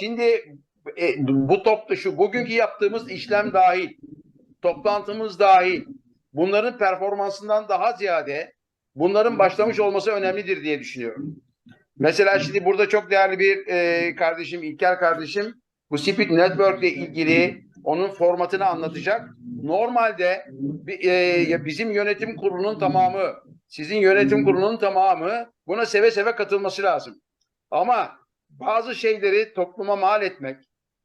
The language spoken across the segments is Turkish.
şimdi e, bu toplu şu bugünkü yaptığımız işlem dahil, toplantımız dahil, bunların performansından daha ziyade bunların başlamış olması önemlidir diye düşünüyorum. Mesela şimdi burada çok değerli bir e, kardeşim, İlker kardeşim bu Speed Network ile ilgili onun formatını anlatacak. Normalde e, bizim yönetim kurulunun tamamı, sizin yönetim kurulunun tamamı buna seve seve katılması lazım. Ama bazı şeyleri topluma mal etmek,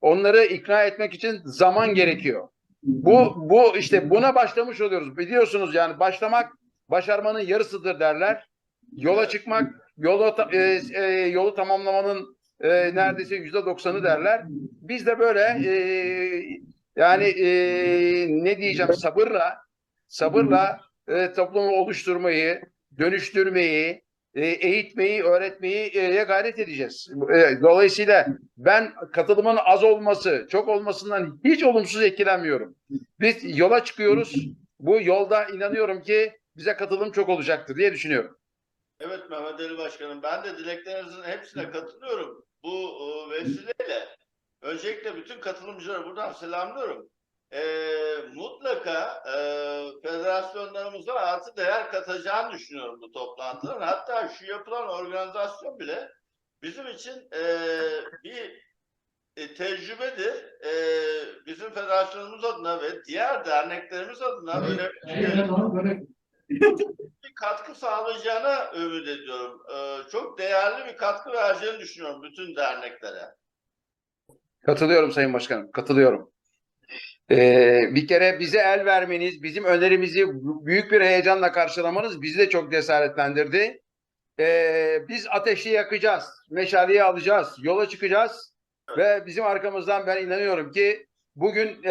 onları ikna etmek için zaman gerekiyor. Bu bu işte buna başlamış oluyoruz. Biliyorsunuz yani başlamak başarmanın yarısıdır derler. Yola çıkmak yolu ta- e, e, yolu tamamlamanın e, neredeyse yüzde doksanı derler. Biz de böyle e, yani e, ne diyeceğim sabırla sabırla e, toplumu oluşturmayı, dönüştürmeyi, e, eğitmeyi, öğretmeyi e, gayret edeceğiz. E, dolayısıyla ben katılımın az olması, çok olmasından hiç olumsuz etkilenmiyorum. Biz yola çıkıyoruz. Bu yolda inanıyorum ki bize katılım çok olacaktır diye düşünüyorum. Evet Mehmet Ali Başkanım ben de dileklerinizin hepsine katılıyorum. Bu vesileyle öncelikle bütün katılımcıları buradan selamlıyorum. E, mutlaka e, federasyonlarımıza artı değer katacağını düşünüyorum bu toplantıların. Hatta şu yapılan organizasyon bile bizim için e, bir e, tecrübedir. E, bizim federasyonumuz adına ve diğer derneklerimiz adına önemli bir katkı sağlayacağına ümit ediyorum. Ee, çok değerli bir katkı vereceğini düşünüyorum bütün derneklere. Katılıyorum Sayın Başkanım, katılıyorum. Ee, bir kere bize el vermeniz, bizim önerimizi büyük bir heyecanla karşılamanız bizi de çok cesaretlendirdi. Ee, biz ateşi yakacağız, meşaleyi alacağız, yola çıkacağız ve bizim arkamızdan ben inanıyorum ki bugün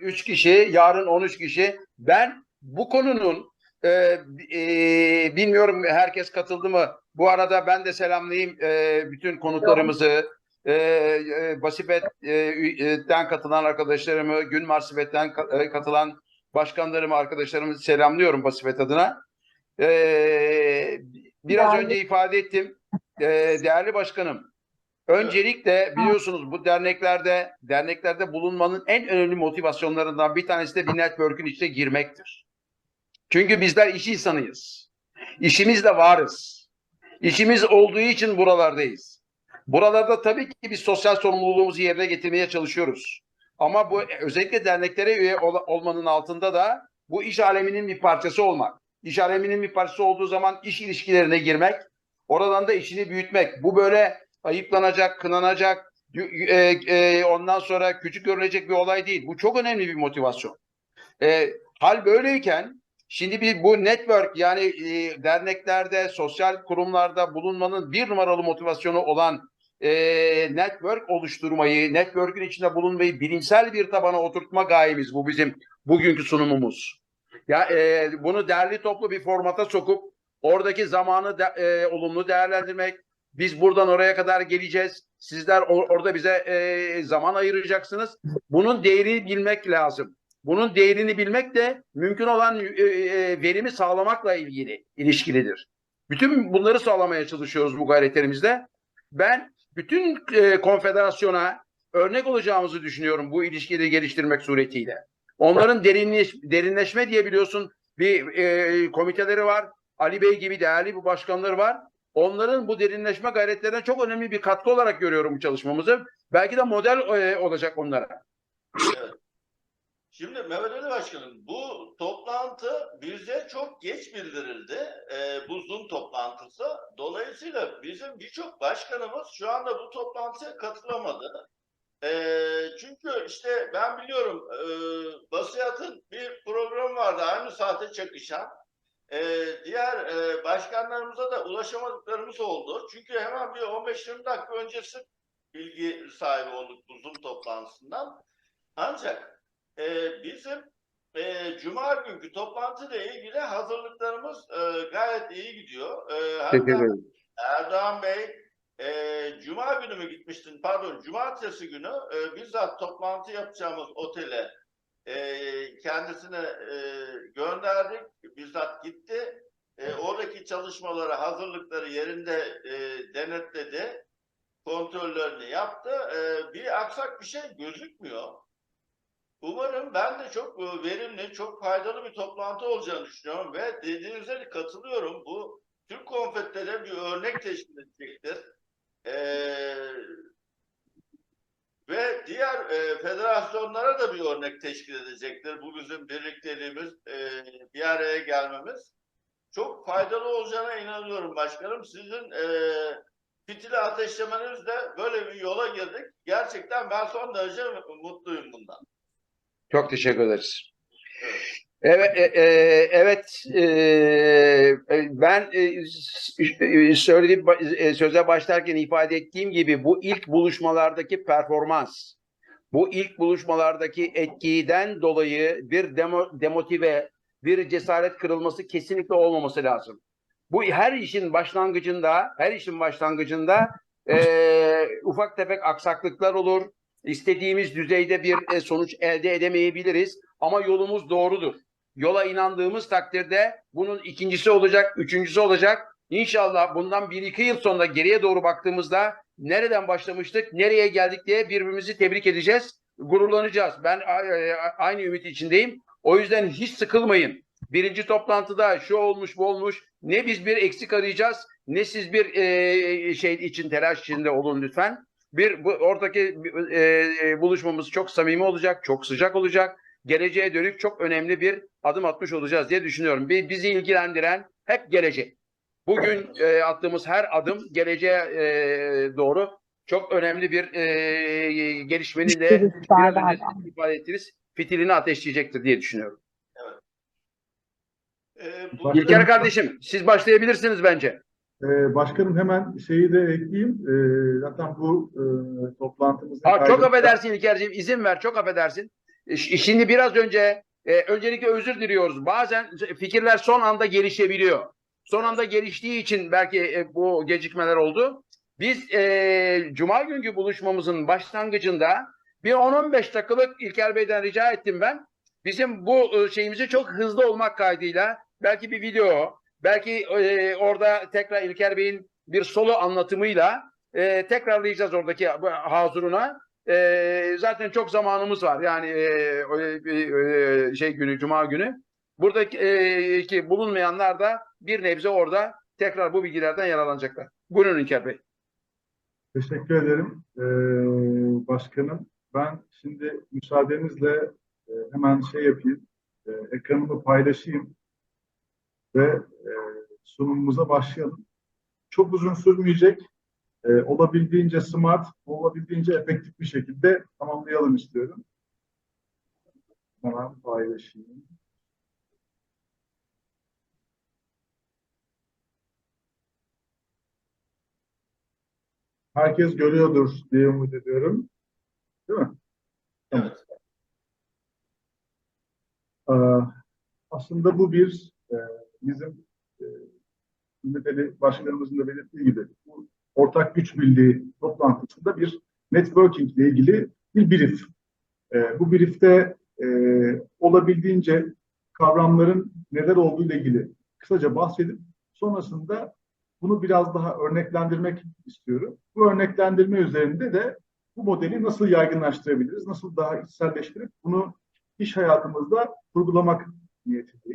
3 kişi, yarın 13 kişi. Ben bu konunun e, e, bilmiyorum herkes katıldı mı? Bu arada ben de selamlayayım e, bütün konuklarımızı, e, e, Basipet'ten katılan arkadaşlarımı, Gün Marsipet'ten ka- e, katılan başkanlarımı, arkadaşlarımı selamlıyorum Basipet adına. E, biraz Değerli. önce ifade ettim. E, değerli başkanım, öncelikle biliyorsunuz bu derneklerde derneklerde bulunmanın en önemli motivasyonlarından bir tanesi de bir network'ün içine girmektir. Çünkü bizler iş insanıyız. İşimizle varız. İşimiz olduğu için buralardayız. Buralarda tabii ki biz sosyal sorumluluğumuzu yerine getirmeye çalışıyoruz. Ama bu özellikle derneklere üye ol- olmanın altında da bu iş aleminin bir parçası olmak. İş aleminin bir parçası olduğu zaman iş ilişkilerine girmek, oradan da işini büyütmek. Bu böyle ayıplanacak, kınanacak, e, e, ondan sonra küçük görülecek bir olay değil. Bu çok önemli bir motivasyon. E, hal böyleyken şimdi bir bu network yani e, derneklerde, sosyal kurumlarda bulunmanın bir numaralı motivasyonu olan e, network oluşturmayı, network'ün içinde bulunmayı bilimsel bir tabana oturtma gayemiz bu bizim bugünkü sunumumuz. Ya e, bunu derli toplu bir formata sokup oradaki zamanı de, e, olumlu değerlendirmek. Biz buradan oraya kadar geleceğiz. Sizler or- orada bize e, zaman ayıracaksınız. Bunun değerini bilmek lazım. Bunun değerini bilmek de mümkün olan e, e, verimi sağlamakla ilgili ilişkilidir. Bütün bunları sağlamaya çalışıyoruz bu gayretlerimizde. Ben bütün e, konfederasyona örnek olacağımızı düşünüyorum bu ilişkileri geliştirmek suretiyle. Onların derinleş, derinleşme diye biliyorsun bir e, komiteleri var. Ali Bey gibi değerli bir başkanları var. Onların bu derinleşme gayretlerine çok önemli bir katkı olarak görüyorum bu çalışmamızı. Belki de model e, olacak onlara. Şimdi Mehmet Ali Başkanım bu toplantı bize çok geç bildirildi. Ee, bu Zoom toplantısı. Dolayısıyla bizim birçok başkanımız şu anda bu toplantıya katılamadı. Ee, çünkü işte ben biliyorum e, Basiyat'ın bir programı vardı aynı saate çakışan. Ee, diğer e, başkanlarımıza da ulaşamadıklarımız oldu. Çünkü hemen bir 15-20 dakika öncesi bilgi sahibi olduk bu Zoom toplantısından. Ancak e, bizim e, Cuma günkü toplantıyla ilgili hazırlıklarımız e, gayet iyi gidiyor. E, Teşekkür ederim. Erdoğan Bey e, Cuma günü mü gitmiştin? Pardon, Cumartesi günü e, bizzat toplantı yapacağımız otele e, kendisine e, gönderdik. Bizzat gitti. E, oradaki çalışmaları, hazırlıkları yerinde e, denetledi. kontrollerini yaptı. Ee, bir aksak bir şey gözükmüyor. Umarım ben de çok e, verimli, çok faydalı bir toplantı olacağını düşünüyorum ve dediğinize katılıyorum. Bu Türk konfetlere bir örnek teşkil edecektir. Ee, ve diğer e, federasyonlara da bir örnek teşkil edecektir. Bu bizim birlikteliğimiz, e, bir araya gelmemiz çok faydalı olacağına inanıyorum başkanım. Sizin e, fitili ateşlemenizle böyle bir yola girdik. Gerçekten ben son derece mutluyum bundan. Çok teşekkür ederiz. Evet. E, e, evet e, e, ben e, e, söylediğim e, söze başlarken ifade ettiğim gibi bu ilk buluşmalardaki performans, bu ilk buluşmalardaki etkiden dolayı bir demo, demotive, bir cesaret kırılması kesinlikle olmaması lazım. Bu her işin başlangıcında, her işin başlangıcında e, ufak tefek aksaklıklar olur. İstediğimiz düzeyde bir e, sonuç elde edemeyebiliriz ama yolumuz doğrudur. Yola inandığımız takdirde bunun ikincisi olacak, üçüncüsü olacak. İnşallah bundan bir iki yıl sonra geriye doğru baktığımızda nereden başlamıştık, nereye geldik diye birbirimizi tebrik edeceğiz, gururlanacağız. Ben e, aynı ümit içindeyim. O yüzden hiç sıkılmayın. Birinci toplantıda şu olmuş bu olmuş. Ne biz bir eksik arayacağız ne siz bir e, şey için telaş içinde olun lütfen. Bir bu oradaki e, e, buluşmamız çok samimi olacak, çok sıcak olacak. Geleceğe dönük çok önemli bir adım atmış olacağız diye düşünüyorum. Bi- Bizi ilgilendiren hep gelecek. Bugün e, attığımız her adım geleceğe e, doğru çok önemli bir e, gelişmenin de biraz önce siz ifade ettiniz fitilini ateşleyecektir diye düşünüyorum. E, bu, Başka- İlker kardeşim siz başlayabilirsiniz bence. Ee, başkanım hemen şeyi de ekleyeyim. Ee, zaten bu e, toplantımızın Ha, çok affedersin İlker'ciğim izin ver çok affedersin. E, Şimdi biraz önce e, öncelikle özür diliyoruz. Bazen fikirler son anda gelişebiliyor. Son anda geliştiği için belki e, bu gecikmeler oldu. Biz e, Cuma günkü buluşmamızın başlangıcında bir 10-15 dakikalık İlker Bey'den rica ettim ben. Bizim bu e, şeyimizi çok hızlı olmak kaydıyla belki bir video, belki e, orada tekrar İlker Bey'in bir solo anlatımıyla e, tekrarlayacağız oradaki hazuruna. E, zaten çok zamanımız var. Yani e, e, e, şey günü, Cuma günü. Buradaki e, bulunmayanlar da bir nebze orada tekrar bu bilgilerden yararlanacaklar. Buyurun İlker Bey. Teşekkür ederim ee, başkanım. Ben şimdi müsaadenizle e, hemen şey yapayım. e, ekranımı paylaşayım ve e, sunumumuza başlayalım. Çok uzun sürmeyecek. e, olabildiğince smart, olabildiğince efektif bir şekilde tamamlayalım istiyorum. Hemen paylaşayım. Herkes görüyordur diye umut ediyorum. Değil mi? evet. Ee, aslında bu bir e, bizim e, Ümit Ali Başkanımızın da belirttiği gibi bu ortak güç birliği toplantısında bir networking ile ilgili bir brief. E, bu briefte e, olabildiğince kavramların neler olduğu ile ilgili kısaca bahsedip sonrasında bunu biraz daha örneklendirmek istiyorum. Bu örneklendirme üzerinde de bu modeli nasıl yaygınlaştırabiliriz, nasıl daha içselleştirip bunu iş hayatımızda kurgulamak niyetindeyiz.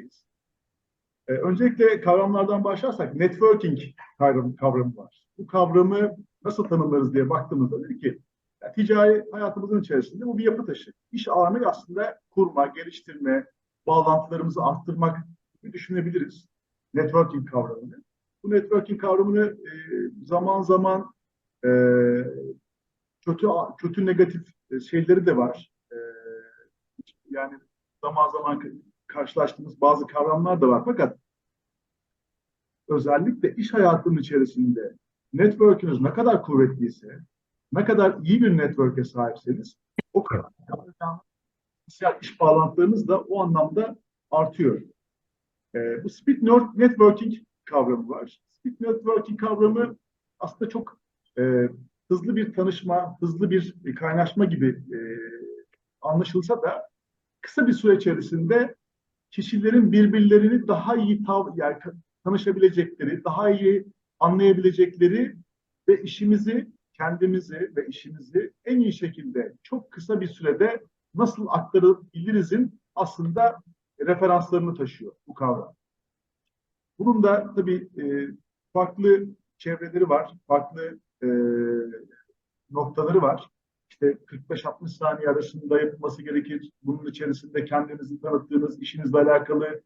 Ee, öncelikle kavramlardan başlarsak networking kavramı, kavramı var. Bu kavramı nasıl tanımlarız diye baktığımızda dedi ki yani ticari hayatımızın içerisinde bu bir yapı taşı. İş ağını aslında kurma, geliştirme, bağlantılarımızı arttırmak gibi düşünebiliriz. Networking kavramını. Bu networking kavramını e, zaman zaman e, kötü kötü negatif e, şeyleri de var. E, yani zaman zaman karşılaştığımız bazı kavramlar da var. Fakat özellikle iş hayatının içerisinde network'ünüz ne kadar kuvvetliyse, ne kadar iyi bir network'e sahipseniz o kadar iş bağlantılarınız da o anlamda artıyor. Ee, bu speed networking kavramı var. Speed networking kavramı aslında çok e, hızlı bir tanışma, hızlı bir kaynaşma gibi e, anlaşılsa da kısa bir süre içerisinde kişilerin birbirlerini daha iyi tav yani tanışabilecekleri, daha iyi anlayabilecekleri ve işimizi kendimizi ve işimizi en iyi şekilde çok kısa bir sürede nasıl aktarabilirizin aslında referanslarını taşıyor bu kavram. Bunun da tabii e, farklı çevreleri var, farklı e, noktaları var. İşte 45-60 saniye arasında yapılması gerekir. Bunun içerisinde kendinizi tanıttığınız işinizle alakalı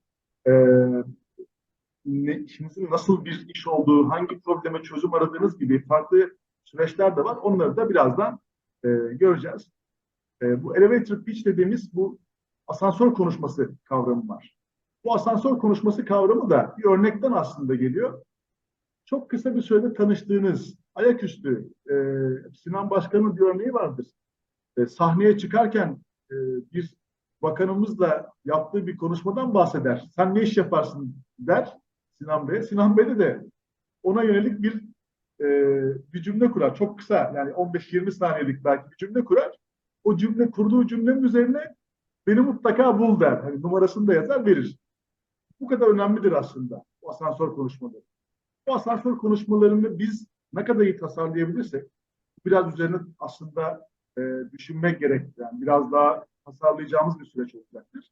e, ne, işinizin nasıl bir iş olduğu, hangi probleme çözüm aradığınız gibi farklı süreçler de var. Onları da birazdan e, göreceğiz. E, bu elevator pitch dediğimiz bu asansör konuşması kavramı var. Bu asansör konuşması kavramı da bir örnekten aslında geliyor. Çok kısa bir sürede tanıştığınız, ayaküstü, e, Sinan Başkan'ın bir örneği vardır. E, sahneye çıkarken e, bir bakanımızla yaptığı bir konuşmadan bahseder. Sen ne iş yaparsın der Sinan Bey. Sinan Bey de, ona yönelik bir e, bir cümle kurar. Çok kısa yani 15-20 saniyelik belki bir cümle kurar. O cümle kurduğu cümlenin üzerine beni mutlaka bul der. Hani numarasını da yazar verir. Bu kadar önemlidir aslında bu asansör konuşmaları. Bu asansör konuşmalarını biz ne kadar iyi tasarlayabilirsek biraz üzerine aslında e, düşünmek gerektiren, biraz daha tasarlayacağımız bir süreç olacaktır.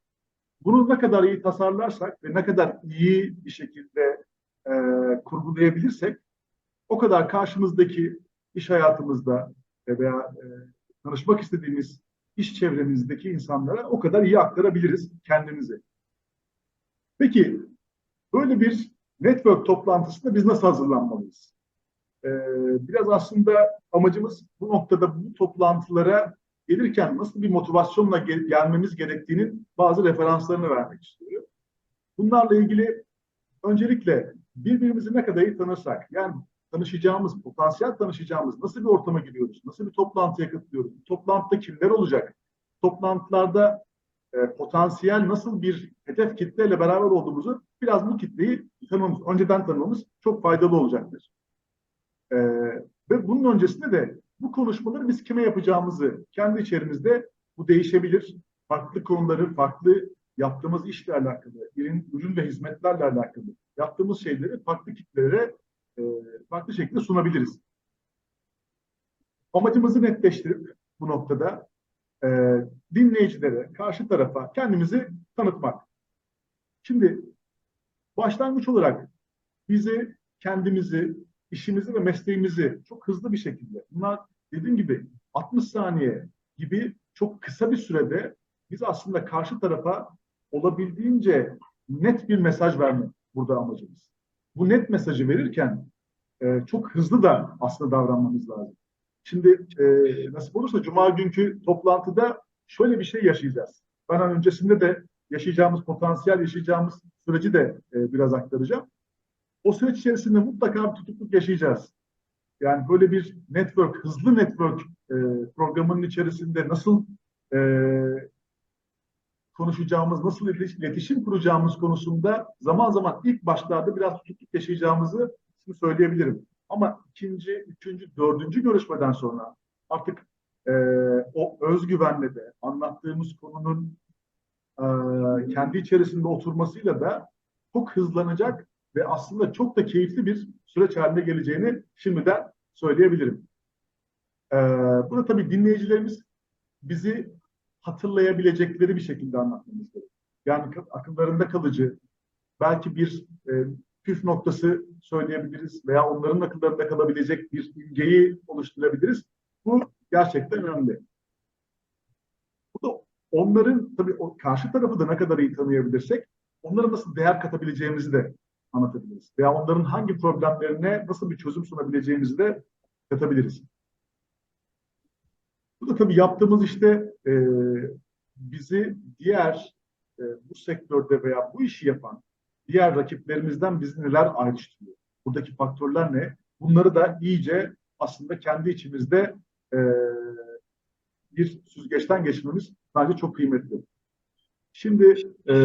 Bunu ne kadar iyi tasarlarsak ve ne kadar iyi bir şekilde e, kurgulayabilirsek o kadar karşımızdaki iş hayatımızda veya e, tanışmak istediğimiz iş çevremizdeki insanlara o kadar iyi aktarabiliriz kendimizi. Peki böyle bir network toplantısında biz nasıl hazırlanmalıyız? Ee, biraz aslında amacımız bu noktada bu toplantılara gelirken nasıl bir motivasyonla gel- gelmemiz gerektiğinin bazı referanslarını vermek istiyorum. Bunlarla ilgili öncelikle birbirimizi ne kadar iyi tanırsak, yani tanışacağımız, potansiyel tanışacağımız nasıl bir ortama giriyoruz, nasıl bir toplantıya katılıyoruz, toplantıda kimler olacak, toplantılarda e, potansiyel nasıl bir hedef kitleyle beraber olduğumuzu biraz bu kitleyi tanımamız, önceden tanımamız çok faydalı olacaktır. E, ve bunun öncesinde de bu konuşmaları biz kime yapacağımızı kendi içerimizde bu değişebilir. Farklı konuları, farklı yaptığımız işle alakalı, ürün, ürün ve hizmetlerle alakalı yaptığımız şeyleri farklı kitlelere e, farklı şekilde sunabiliriz. Amacımızı netleştirip bu noktada e, dinleyicilere, karşı tarafa kendimizi tanıtmak. Şimdi başlangıç olarak bizi, kendimizi, işimizi ve mesleğimizi çok hızlı bir şekilde, bunlar dediğim gibi 60 saniye gibi çok kısa bir sürede biz aslında karşı tarafa olabildiğince net bir mesaj vermek burada amacımız. Bu net mesajı verirken e, çok hızlı da aslında davranmamız lazım. Şimdi e, nasip olursa Cuma günkü toplantıda şöyle bir şey yaşayacağız. Ben öncesinde de yaşayacağımız, potansiyel yaşayacağımız süreci de e, biraz aktaracağım. O süreç içerisinde mutlaka bir tutukluk yaşayacağız. Yani böyle bir network, hızlı network e, programının içerisinde nasıl e, konuşacağımız, nasıl iletiş- iletişim kuracağımız konusunda zaman zaman ilk başlarda biraz tutukluk yaşayacağımızı şimdi söyleyebilirim. Ama ikinci, üçüncü, dördüncü görüşmeden sonra artık e, o özgüvenle de anlattığımız konunun e, kendi içerisinde oturmasıyla da çok hızlanacak ve aslında çok da keyifli bir süreç haline geleceğini şimdiden söyleyebilirim. E, burada tabii dinleyicilerimiz bizi hatırlayabilecekleri bir şekilde anlatmamız. Yani akıllarında kalıcı, belki bir e, püf noktası söyleyebiliriz veya onların akıllarında kalabilecek bir imgeyi oluşturabiliriz. Bu gerçekten önemli. Burada onların tabii o karşı tarafı da ne kadar iyi tanıyabilirsek onlara nasıl değer katabileceğimizi de anlatabiliriz. Veya onların hangi problemlerine nasıl bir çözüm sunabileceğimizi de katabiliriz. Bu da tabii yaptığımız işte e, bizi diğer e, bu sektörde veya bu işi yapan diğer rakiplerimizden bizi neler ayrıştırıyor? Buradaki faktörler ne? Bunları da iyice aslında kendi içimizde e, bir süzgeçten geçmemiz bence çok kıymetli. Şimdi e,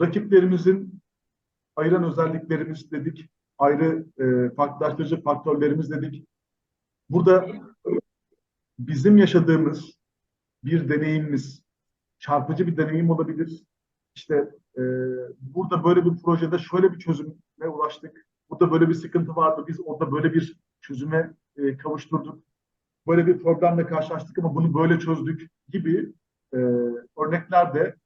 rakiplerimizin ayıran özelliklerimiz dedik, ayrı e, farklılaştırıcı faktörlerimiz dedik. Burada bizim yaşadığımız bir deneyimimiz, çarpıcı bir deneyim olabilir. İşte e, burada böyle bir projede şöyle bir çözüme ulaştık. Burada böyle bir sıkıntı vardı. Biz orada böyle bir çözüme e, kavuşturduk. Böyle bir problemle karşılaştık ama bunu böyle çözdük gibi e, örnekler de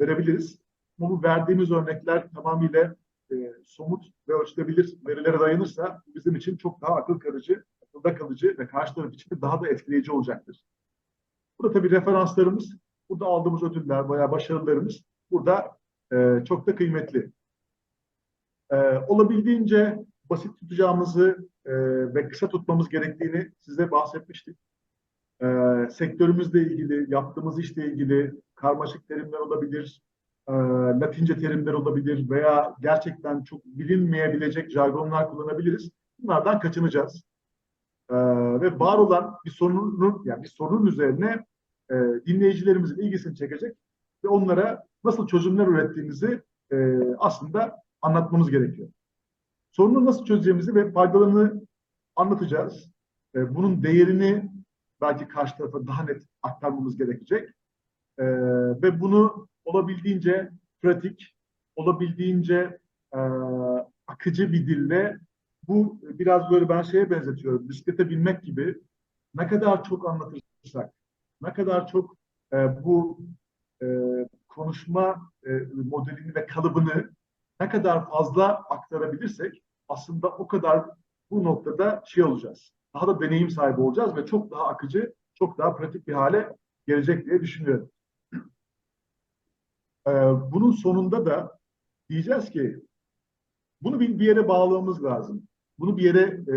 verebiliriz. Bu verdiğimiz örnekler tamamıyla e, somut ve ölçülebilir verilere dayanırsa bizim için çok daha akıl kalıcı, akılda kalıcı ve karşı taraf için de daha da etkileyici olacaktır. Burada tabii referanslarımız, burada aldığımız ödüller veya başarılarımız burada e, çok da kıymetli. E, olabildiğince basit tutacağımızı e, ve kısa tutmamız gerektiğini size bahsetmiştik. E, sektörümüzle ilgili, yaptığımız işle ilgili karmaşık terimler olabilir, e, Latince terimler olabilir veya gerçekten çok bilinmeyebilecek jargonlar kullanabiliriz. Bunlardan kaçınacağız. E, ve var olan bir sorunun, yani bir sorunun üzerine e, dinleyicilerimizin ilgisini çekecek ve onlara nasıl çözümler ürettiğimizi e, aslında anlatmamız gerekiyor. Sorunu nasıl çözeceğimizi ve faydalarını anlatacağız. E, bunun değerini belki karşı tarafa daha net aktarmamız gerekecek. E, ve bunu olabildiğince pratik, olabildiğince e, akıcı bir dille bu biraz böyle ben şeye benzetiyorum. Bisiklete binmek gibi ne kadar çok anlatırsak, ne kadar çok e, bu e, konuşma e, modelini ve kalıbını ne kadar fazla aktarabilirsek aslında o kadar bu noktada şey olacağız. Daha da deneyim sahibi olacağız ve çok daha akıcı, çok daha pratik bir hale gelecek diye düşünüyorum. Ee, bunun sonunda da diyeceğiz ki bunu bir, bir yere bağlamamız lazım. Bunu bir yere e,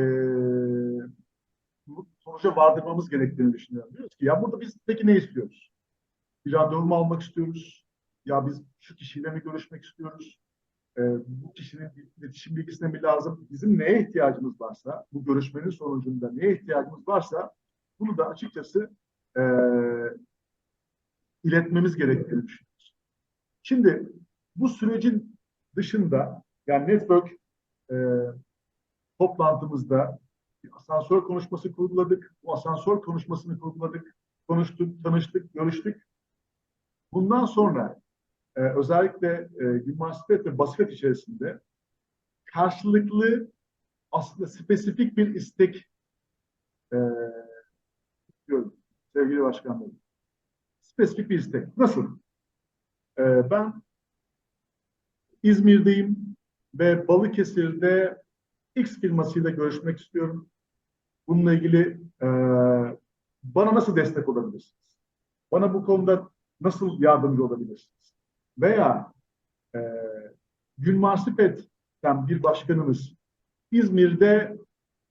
sonuca vardırmamız gerektiğini düşünüyorum. Diyoruz ki ya burada biz peki ne istiyoruz? Bir randevu almak istiyoruz? Ya biz şu kişiyle mi görüşmek istiyoruz? Ee, bu kişinin iletişim bilgisine mi lazım? Bizim neye ihtiyacımız varsa, bu görüşmenin sonucunda neye ihtiyacımız varsa bunu da açıkçası e, iletmemiz gerektiğini düşünüyoruz. Şimdi bu sürecin dışında yani network e, toplantımızda bir asansör konuşması kurguladık. Bu asansör konuşmasını kurguladık. Konuştuk, tanıştık, görüştük. Bundan sonra e, özellikle e, Gümnasipet ve Basket içerisinde karşılıklı aslında spesifik bir istek e, diyorum sevgili başkanlarım. Spesifik bir istek. Nasıl? E, ben İzmir'deyim ve Balıkesir'de X firmasıyla görüşmek istiyorum. Bununla ilgili e, bana nasıl destek olabilirsiniz? Bana bu konuda nasıl yardımcı olabilirsiniz? Veya e, Günmarsipet'ten bir başkanımız İzmir'de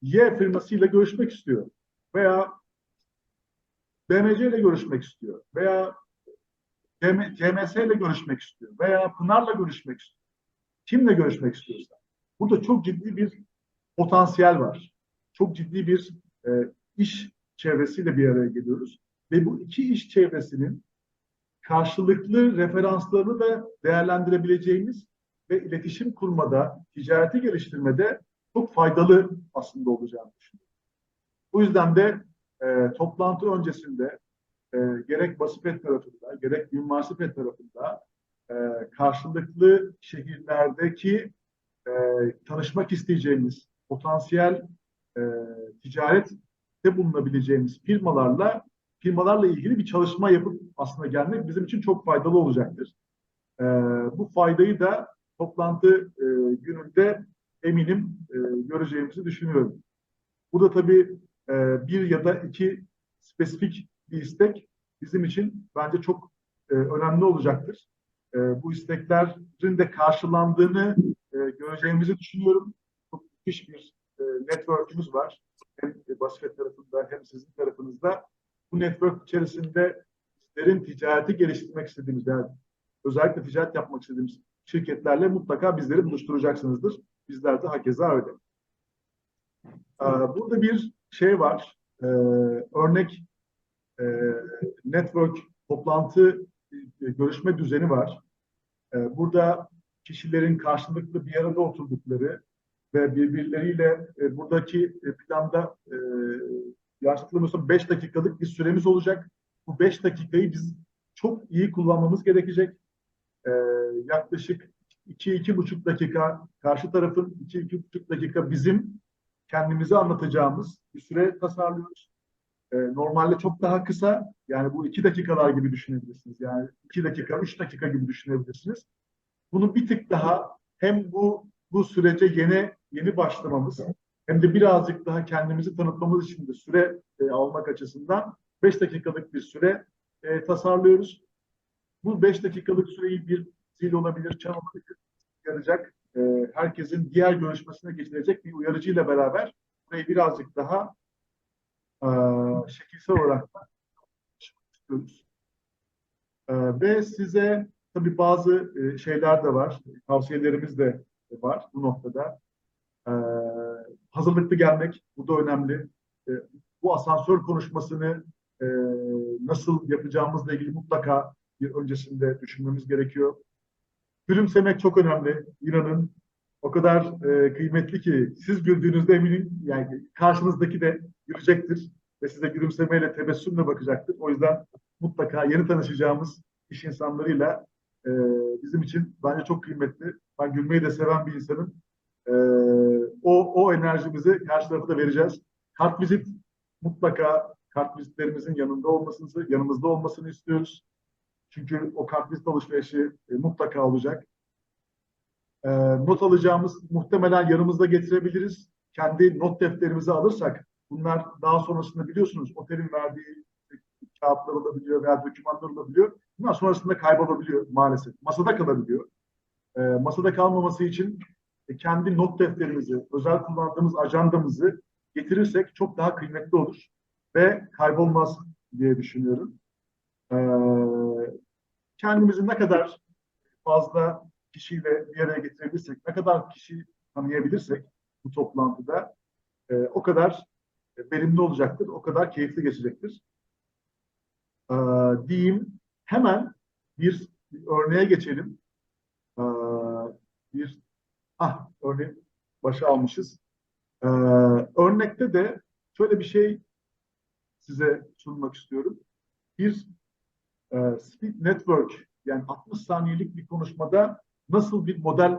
Y firmasıyla görüşmek istiyor. Veya BMC ile görüşmek istiyor. Veya CMS ile görüşmek istiyor. Veya Pınar'la görüşmek istiyor. Kimle görüşmek istiyorsa. Burada çok ciddi bir potansiyel var. Çok ciddi bir e, iş çevresiyle bir araya geliyoruz. Ve bu iki iş çevresinin karşılıklı referanslarını da değerlendirebileceğimiz ve iletişim kurmada, ticareti geliştirmede çok faydalı aslında olacağını düşünüyorum. Bu yüzden de e, toplantı öncesinde e, gerek Basipet tarafında, gerek Günmarsipet tarafında e, karşılıklı şehirlerdeki e, tanışmak isteyeceğimiz potansiyel e, ticarette bulunabileceğimiz firmalarla firmalarla ilgili bir çalışma yapıp aslında gelmek bizim için çok faydalı olacaktır. E, bu faydayı da toplantı e, gününde eminim e, göreceğimizi düşünüyorum. Burada tabii e, bir ya da iki spesifik bir istek bizim için bence çok e, önemli olacaktır. E, bu isteklerin de karşılandığını e, göreceğimizi düşünüyorum. Çok müthiş bir e, network'ümüz var. Hem Basket tarafında hem sizin tarafınızda. Bu network içerisinde bizlerin ticareti geliştirmek istediğimiz, yani özellikle ticaret yapmak istediğimiz şirketlerle mutlaka bizleri buluşturacaksınızdır. Bizler de hakeza öyle. Ee, burada bir şey var. Ee, örnek e, network toplantı e, görüşme düzeni var. Ee, burada kişilerin karşılıklı bir arada oturdukları ve birbirleriyle e, buradaki e, planda e, yanlış hatırlamıyorsam 5 dakikalık bir süremiz olacak. Bu 5 dakikayı biz çok iyi kullanmamız gerekecek. E, yaklaşık 2-2,5 dakika karşı tarafın 2-2,5 dakika bizim kendimizi anlatacağımız bir süre tasarlıyoruz. Ee, normalde çok daha kısa, yani bu iki dakikalar gibi düşünebilirsiniz. Yani iki dakika, üç dakika gibi düşünebilirsiniz. Bunu bir tık daha hem bu bu sürece yeni yeni başlamamız hem de birazcık daha kendimizi tanıtmamız için de süre e, almak açısından 5 dakikalık bir süre e, tasarlıyoruz. Bu 5 dakikalık süreyi bir zil olabilir, çan olabilir, yarayacak. E, herkesin diğer görüşmesine geçirecek bir uyarıcıyla beraber burayı birazcık daha e, şekilsel olarak da istiyoruz. E, ve size tabii bazı e, şeyler de var, tavsiyelerimiz de var bu noktada. E, hazırlıklı gelmek, bu da önemli. Bu asansör konuşmasını e, nasıl yapacağımızla ilgili mutlaka bir öncesinde düşünmemiz gerekiyor. Gülümsemek çok önemli. İnanın o kadar e, kıymetli ki siz güldüğünüzde eminim yani karşınızdaki de gülecektir ve size gülümsemeyle, tebessümle bakacaktır. O yüzden mutlaka yeni tanışacağımız iş insanlarıyla e, bizim için bence çok kıymetli. Ben gülmeyi de seven bir insanım. E, o, o enerjimizi karşı tarafa da vereceğiz. Kartvizit mutlaka kartvizitlerimizin yanında olmasını, yanımızda olmasını istiyoruz. Çünkü o kartvizit alışverişi e, mutlaka olacak. E, not alacağımız muhtemelen yanımızda getirebiliriz. Kendi not defterimizi alırsak bunlar daha sonrasında biliyorsunuz otelin verdiği kağıtlar olabiliyor veya dokümanlar olabiliyor. Bunlar sonrasında kaybolabiliyor maalesef. Masada kalabiliyor. E, masada kalmaması için e, kendi not defterimizi, özel kullandığımız ajandamızı getirirsek çok daha kıymetli olur ve kaybolmaz diye düşünüyorum. Ee, kendimizi ne kadar fazla kişiyle bir araya getirebilirsek, ne kadar kişi tanıyabilirsek bu toplantıda e, o kadar verimli olacaktır, o kadar keyifli geçecektir. Ee, diyeyim hemen bir, örneğe geçelim. Ee, bir ah örneği başa almışız. Ee, örnekte de şöyle bir şey size sunmak istiyorum. Bir e, speed network yani 60 saniyelik bir konuşmada nasıl bir model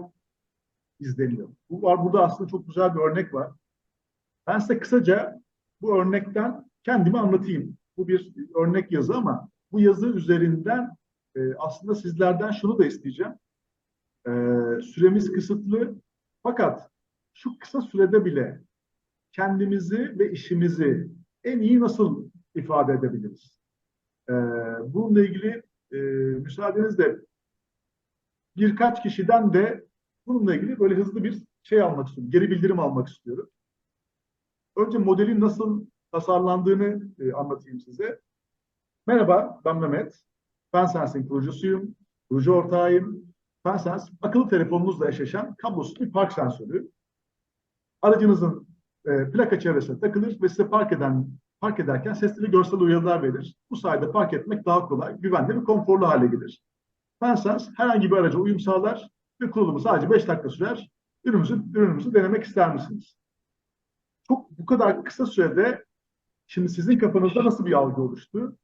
izleniyor? Bu var burada aslında çok güzel bir örnek var. Ben size kısaca bu örnekten kendimi anlatayım. Bu bir örnek yazı ama bu yazı üzerinden e, aslında sizlerden şunu da isteyeceğim. E, süremiz kısıtlı fakat şu kısa sürede bile kendimizi ve işimizi en iyi nasıl ifade edebiliriz? Ee, bununla ilgili e, müsaadenizle birkaç kişiden de bununla ilgili böyle hızlı bir şey almak istiyorum, geri bildirim almak istiyorum. Önce modelin nasıl tasarlandığını e, anlatayım size. Merhaba, ben Mehmet. FanSensing kurucusuyum, kurucu ortağıyım. FanSens, akıllı telefonunuzla eşleşen kablosuz bir park sensörü. Aracınızın e, plaka çevresine takılır ve size park eden park ederken sesli görsel uyarılar verir. Bu sayede park etmek daha kolay, güvenli ve konforlu hale gelir. FanSens herhangi bir araca uyum sağlar ve kurulumu sadece 5 dakika sürer. Ürünümüzü, ürünümüzü denemek ister misiniz? Çok bu kadar kısa sürede şimdi sizin kafanızda nasıl bir algı oluştu?